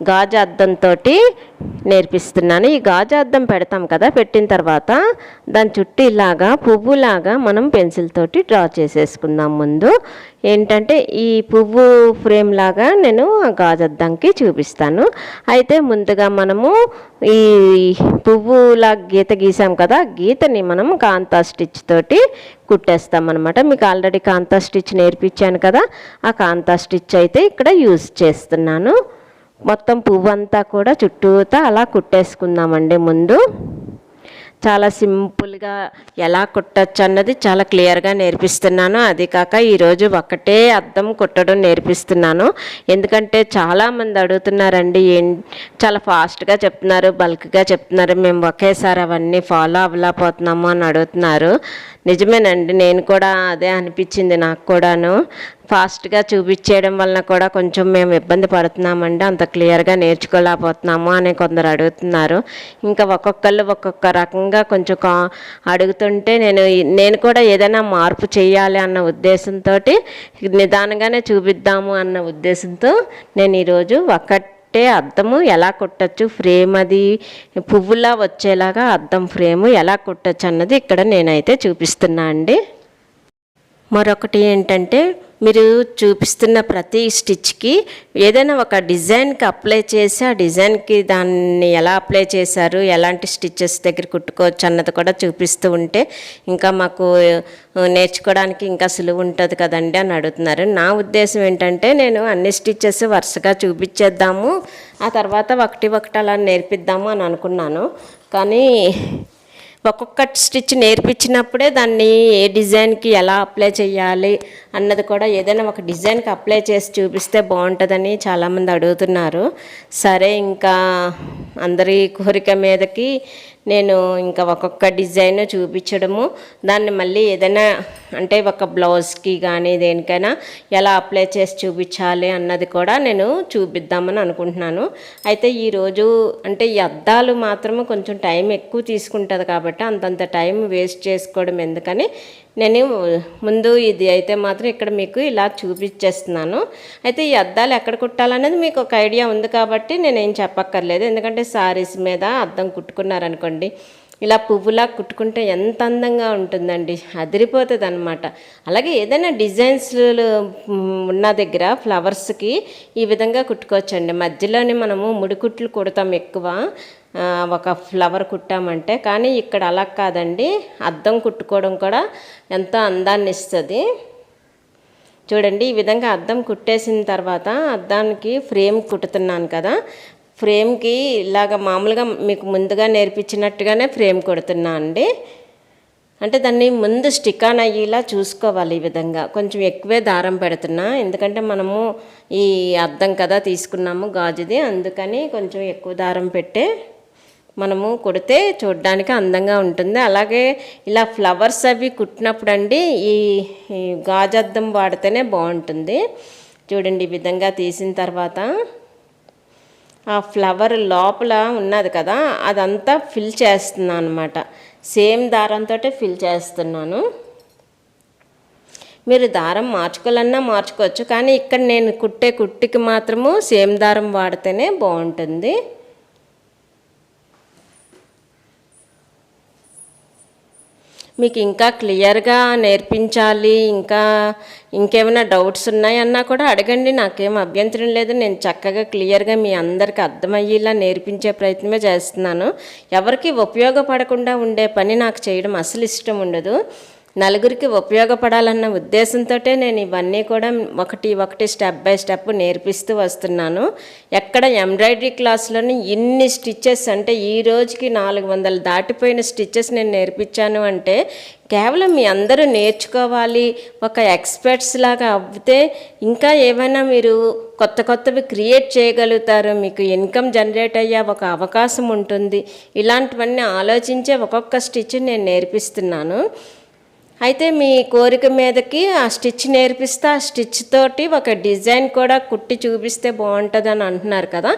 గాజు అద్దంతో నేర్పిస్తున్నాను. ఈ గాజు అద్దం పెడతాం కదా పెట్టిన తర్వాత దాని చుట్టూ ఇలాగా పువ్వులాగా మనం పెన్సిల్ తోటి డ్రా చేసేసుకుందాం ముందు. ఏంటంటే ఈ పువ్వు ఫ్రేమ్ లాగా నేను ఆ గాజు అద్దంకి చూపిస్తాను. అయితే ముందుగా మనము ఈ పువ్వులా గీత గీసాం కదా ఆ గీతని మనం కాంతా స్టిచ్ తోటి కుట్టేస్తాం అనమాట మీకు ఆల్రెడీ కాంతా స్టిచ్ నేర్పించాను కదా ఆ కాంతా స్టిచ్ అయితే ఇక్కడ యూజ్ చేస్తున్నాను. మొత్తం పువ్వు అంతా కూడా చుట్టూతా అలా కుట్టేసుకుందామండి ముందు. చాలా సింపుల్గా ఎలా కుట్టచ్చు అన్నది చాలా క్లియర్గా నేర్పిస్తున్నాను. అది కాక ఈరోజు ఒకటే అద్దం కుట్టడం నేర్పిస్తున్నాను. ఎందుకంటే చాలామంది అడుగుతున్నారండి ఏం చాలా ఫాస్ట్గా చెప్తున్నారు బల్క్గా చెప్తున్నారు మేము ఒకేసారి అవన్నీ ఫాలో అవ్వలేకపోతున్నాము అని అడుగుతున్నారు. నిజమేనండి నేను కూడా అదే అనిపించింది నాకు కూడాను. ఫాస్ట్గా చూపించేయడం వలన కూడా కొంచెం మేము ఇబ్బంది పడుతున్నామండి. అంత క్లియర్గా నేర్చుకోలేకపోతున్నాము అని కొందరు అడుగుతున్నారు. ఇంకా ఒక్కొక్కళ్ళు ఒక్కొక్క రకంగా కొంచెం కా అడుగుతుంటే నేను నేను కూడా ఏదైనా మార్పు చేయాలి అన్న ఉద్దేశంతో నిదానంగానే చూపిద్దాము అన్న ఉద్దేశంతో నేను ఈరోజు ఒక్క కుట్టే అద్దము ఎలా కుట్టచ్చు ఫ్రేమ్ అది పువ్వులా వచ్చేలాగా అద్దం ఫ్రేము ఎలా కుట్టచ్చు అన్నది ఇక్కడ నేనైతే చూపిస్తున్నా అండి. మరొకటి ఏంటంటే మీరు చూపిస్తున్న ప్రతి స్టిచ్కి ఏదైనా ఒక డిజైన్కి అప్లై చేసి ఆ డిజైన్కి దాన్ని ఎలా అప్లై చేశారు ఎలాంటి స్టిచ్చెస్ దగ్గర కుట్టుకోవచ్చు అన్నది కూడా చూపిస్తూ ఉంటే ఇంకా మాకు నేర్చుకోవడానికి ఇంకా సులువు ఉంటుంది కదండి అని అడుగుతున్నారు. నా ఉద్దేశం ఏంటంటే నేను అన్ని స్టిచ్చెస్ వరుసగా చూపించేద్దాము ఆ తర్వాత ఒకటి ఒకటి అలా నేర్పిద్దాము అని అనుకున్నాను. కానీ ఒక్కొక్క స్టిచ్ నేర్పించినప్పుడే దాన్ని ఏ డిజైన్కి ఎలా అప్లై చేయాలి అన్నది కూడా ఏదైనా ఒక డిజైన్కి అప్లై చేసి చూపిస్తే బాగుంటుందని చాలామంది అడుగుతున్నారు. సరే ఇంకా అందరి కోరిక మీదకి నేను ఇంకా ఒక్కొక్క డిజైన్ చూపించడము. దాన్ని మళ్ళీ ఏదైనా అంటే ఒక బ్లౌజ్కి కానీ దేనికైనా ఎలా అప్లై చేసి చూపించాలి అన్నది కూడా నేను చూపిద్దామని అనుకుంటున్నాను. అయితే ఈరోజు అంటే ఈ అద్దాలు మాత్రము కొంచెం టైం ఎక్కువ తీసుకుంటుంది కాబట్టి అంతంత టైం వేస్ట్ చేసుకోవడం ఎందుకని నేను ముందు ఇది అయితే మాత్రం ఇక్కడ మీకు ఇలా చూపించేస్తున్నాను. అయితే ఈ అద్దాలు ఎక్కడ కుట్టాలనేది మీకు ఒక ఐడియా ఉంది కాబట్టి నేనేం చెప్పక్కర్లేదు. ఎందుకంటే శారీస్ మీద అద్దం కుట్టుకున్నారనుకోండి ఇలా పువ్వులా కుట్టుకుంటే ఎంత అందంగా ఉంటుందండి. అదిరిపోతుంది అనమాట అలాగే ఏదైనా డిజైన్స్ ఉన్న దగ్గర ఫ్లవర్స్కి ఈ విధంగా కుట్టుకోవచ్చండి. మధ్యలోనే మనము ముడికుట్లు కుడతాం ఎక్కువ. ఒక ఫ్లవర్ కుట్టామంటే. కానీ ఇక్కడ అలా కాదండి. అద్దం కుట్టుకోవడం కూడా ఎంతో అందాన్ని ఇస్తుంది. చూడండి ఈ విధంగా అద్దం కుట్టేసిన తర్వాత అద్దానికి ఫ్రేమ్ కుట్టుతున్నాను కదా. ఫ్రేమ్కి ఇలాగ మామూలుగా మీకు ముందుగా నేర్పించినట్టుగానే ఫ్రేమ్ కొడుతున్నా అండి. అంటే దాన్ని ముందు స్టిక్ ఆన్ అయ్యేలా చూసుకోవాలి ఈ విధంగా. కొంచెం ఎక్కువే దారం పెడుతున్నా. ఎందుకంటే మనము ఈ అద్దం కదా తీసుకున్నాము గాజుది. అందుకని కొంచెం ఎక్కువ దారం పెట్టే మనము కుడితే చూడడానికి అందంగా ఉంటుంది. అలాగే ఇలా ఫ్లవర్స్ అవి కుట్టినప్పుడు అండి ఈ అద్దం వాడితేనే బాగుంటుంది. చూడండి ఈ విధంగా తీసిన తర్వాత ఆ ఫ్లవర్ లోపల ఉన్నది కదా అదంతా ఫిల్ చేస్తున్నాను అనమాట సేమ్ దారంతో ఫిల్ చేస్తున్నాను. మీరు దారం మార్చుకోవాలన్నా మార్చుకోవచ్చు కానీ ఇక్కడ నేను కుట్టే కుట్టికి మాత్రము సేమ్ దారం వాడితేనే బాగుంటుంది. మీకు ఇంకా క్లియర్గా నేర్పించాలి ఇంకా ఇంకేమైనా డౌట్స్ ఉన్నాయన్నా కూడా అడగండి. నాకేం అభ్యంతరం లేదు. నేను చక్కగా క్లియర్గా మీ అందరికి అర్థమయ్యేలా నేర్పించే ప్రయత్నమే చేస్తున్నాను. ఎవరికి ఉపయోగపడకుండా ఉండే పని నాకు చేయడం అసలు ఇష్టం ఉండదు. నలుగురికి ఉపయోగపడాలన్న ఉద్దేశంతో నేను ఇవన్నీ కూడా ఒకటి ఒకటి స్టెప్ బై స్టెప్ నేర్పిస్తూ వస్తున్నాను. ఎక్కడ ఎంబ్రాయిడరీ క్లాస్లోని ఇన్ని స్టిచ్చెస్ అంటే ఈ రోజుకి నాలుగు వందలు దాటిపోయిన స్టిచ్చెస్ నేను నేర్పించాను అంటే కేవలం మీ అందరూ నేర్చుకోవాలి. ఒక ఎక్స్పర్ట్స్ లాగా అవ్వితే ఇంకా ఏమైనా మీరు కొత్త కొత్తవి క్రియేట్ చేయగలుగుతారు. మీకు ఇన్కమ్ జనరేట్ అయ్యే ఒక అవకాశం ఉంటుంది. ఇలాంటివన్నీ ఆలోచించే ఒక్కొక్క స్టిచ్ నేను నేర్పిస్తున్నాను. అయితే మీ కోరిక మీదకి ఆ స్టిచ్ నేర్పిస్తే ఆ స్టిచ్ తోటి ఒక డిజైన్ కూడా కుట్టి చూపిస్తే బాగుంటుంది అని అంటున్నారు కదా.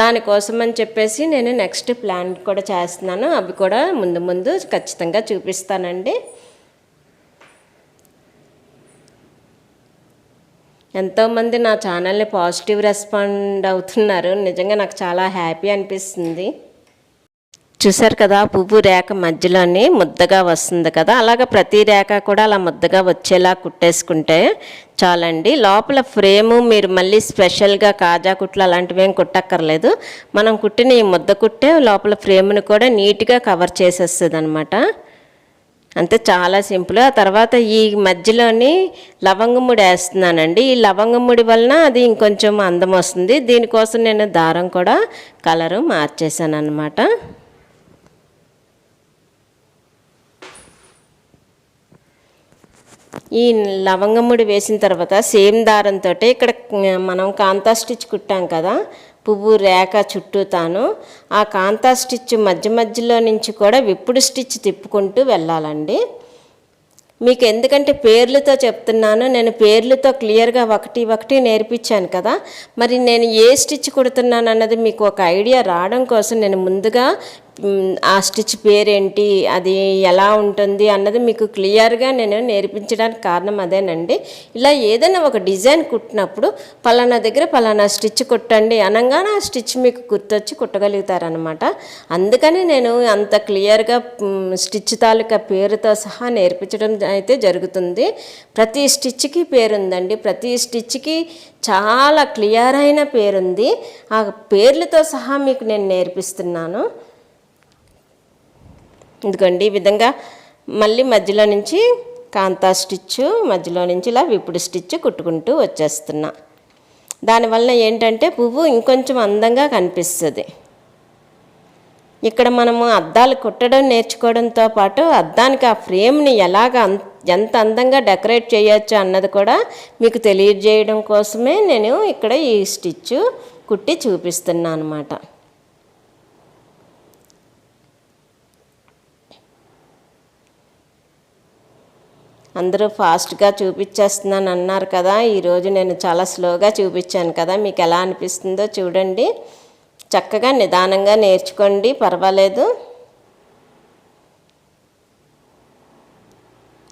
దానికోసం అని చెప్పేసి నేను నెక్స్ట్ ప్లాన్ కూడా చేస్తున్నాను. అవి కూడా ముందు ముందు ఖచ్చితంగా చూపిస్తానండి. ఎంతోమంది నా ఛానల్ని పాజిటివ్ రెస్పాండ్ అవుతున్నారు. నిజంగా నాకు చాలా హ్యాపీ అనిపిస్తుంది. చూసారు కదా పువ్వు రేఖ మధ్యలోనే ముద్దగా వస్తుంది కదా అలాగ ప్రతి రేఖ కూడా అలా ముద్దగా వచ్చేలా కుట్టేసుకుంటే చాలండి. లోపల ఫ్రేము మీరు మళ్ళీ స్పెషల్గా కాజా కుట్లు అలాంటివి ఏం కుట్టక్కర్లేదు. మనం కుట్టిన ఈ ముద్ద కుట్టే లోపల ఫ్రేమ్ని కూడా నీట్గా కవర్ చేసేస్తుంది అనమాట అంతే చాలా సింపుల్. ఆ తర్వాత ఈ మధ్యలోని లవంగముడి వేస్తున్నానండి. ఈ లవంగముడి వలన అది ఇంకొంచెం అందం వస్తుంది. దీనికోసం నేను దారం కూడా కలరు మార్చేసాను అనమాట ఈ లవంగముడి వేసిన తర్వాత సేమ్ దారంతో ఇక్కడ మనం కాంతా స్టిచ్ కుట్టాం కదా పువ్వు రేఖ చుట్టూ తాను. ఆ కాంతా స్టిచ్ మధ్య మధ్యలో నుంచి కూడా విప్పుడు స్టిచ్ తిప్పుకుంటూ వెళ్ళాలండి. మీకు ఎందుకంటే పేర్లతో చెప్తున్నాను నేను పేర్లతో క్లియర్గా ఒకటి ఒకటి నేర్పించాను కదా. మరి నేను ఏ స్టిచ్ కుడుతున్నాను అన్నది మీకు ఒక ఐడియా రావడం కోసం నేను ముందుగా ఆ స్టిచ్ పేరేంటి అది ఎలా ఉంటుంది అన్నది మీకు క్లియర్గా నేను నేర్పించడానికి కారణం అదేనండి. ఇలా ఏదైనా ఒక డిజైన్ కుట్టినప్పుడు పలానా దగ్గర పలానా స్టిచ్ కుట్టండి అనగానే ఆ స్టిచ్ మీకు గుర్తొచ్చి కుట్టగలుగుతారనమాట అందుకని నేను అంత క్లియర్గా స్టిచ్ తాలూకా పేరుతో సహా నేర్పించడం అయితే జరుగుతుంది. ప్రతి స్టిచ్కి పేరుందండి. ప్రతి స్టిచ్కి చాలా క్లియర్ అయిన పేరుంది. ఆ పేర్లతో సహా మీకు నేను నేర్పిస్తున్నాను. ఇదిగోండి ఈ విధంగా మళ్ళీ మధ్యలో నుంచి కాంతా స్టిచ్ మధ్యలో నుంచి ఇలా విప్పుడు స్టిచ్ కుట్టుకుంటూ వచ్చేస్తున్నా. దానివల్ల ఏంటంటే పువ్వు ఇంకొంచెం అందంగా కనిపిస్తుంది. ఇక్కడ మనము అద్దాలు కుట్టడం నేర్చుకోవడంతో పాటు అద్దానికి ఆ ఫ్రేమ్ని ఎలాగ ఎంత అందంగా డెకరేట్ చేయొచ్చు అన్నది కూడా మీకు తెలియజేయడం కోసమే నేను ఇక్కడ ఈ స్టిచ్ కుట్టి చూపిస్తున్నా అనమాట అందరూ ఫాస్ట్గా చూపించేస్తున్నాను అన్నారు కదా ఈరోజు నేను చాలా స్లోగా చూపించాను కదా మీకు ఎలా అనిపిస్తుందో చూడండి. చక్కగా నిదానంగా నేర్చుకోండి పర్వాలేదు.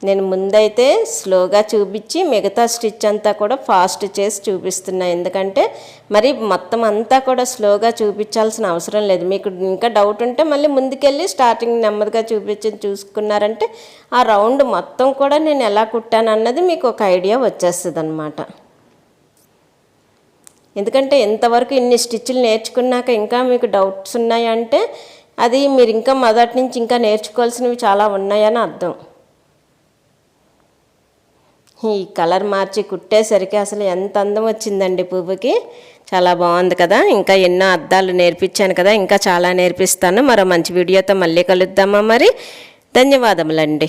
నేను ముందైతే స్లోగా చూపించి మిగతా స్టిచ్ అంతా కూడా ఫాస్ట్ చేసి చూపిస్తున్నా. ఎందుకంటే మరి మొత్తం అంతా కూడా స్లోగా చూపించాల్సిన అవసరం లేదు. మీకు ఇంకా డౌట్ ఉంటే మళ్ళీ ముందుకెళ్ళి స్టార్టింగ్ నెమ్మదిగా చూపించి చూసుకున్నారంటే ఆ రౌండ్ మొత్తం కూడా నేను ఎలా కుట్టాను అన్నది మీకు ఒక ఐడియా వచ్చేస్తుంది అనమాట ఎందుకంటే ఇంతవరకు ఇన్ని స్టిచ్లు నేర్చుకున్నాక ఇంకా మీకు డౌట్స్ ఉన్నాయంటే అది మీరు ఇంకా మొదటి నుంచి ఇంకా నేర్చుకోవాల్సినవి చాలా ఉన్నాయని అర్థం. ఈ కలర్ మార్చి కుట్టేసరికి అసలు ఎంత అందం వచ్చిందండి పువ్వుకి. చాలా బాగుంది కదా. ఇంకా ఎన్నో అద్దాలు నేర్పించాను కదా. ఇంకా చాలా నేర్పిస్తాను. మరో మంచి వీడియోతో మళ్ళీ కలుద్దామా మరి? ధన్యవాదములండి.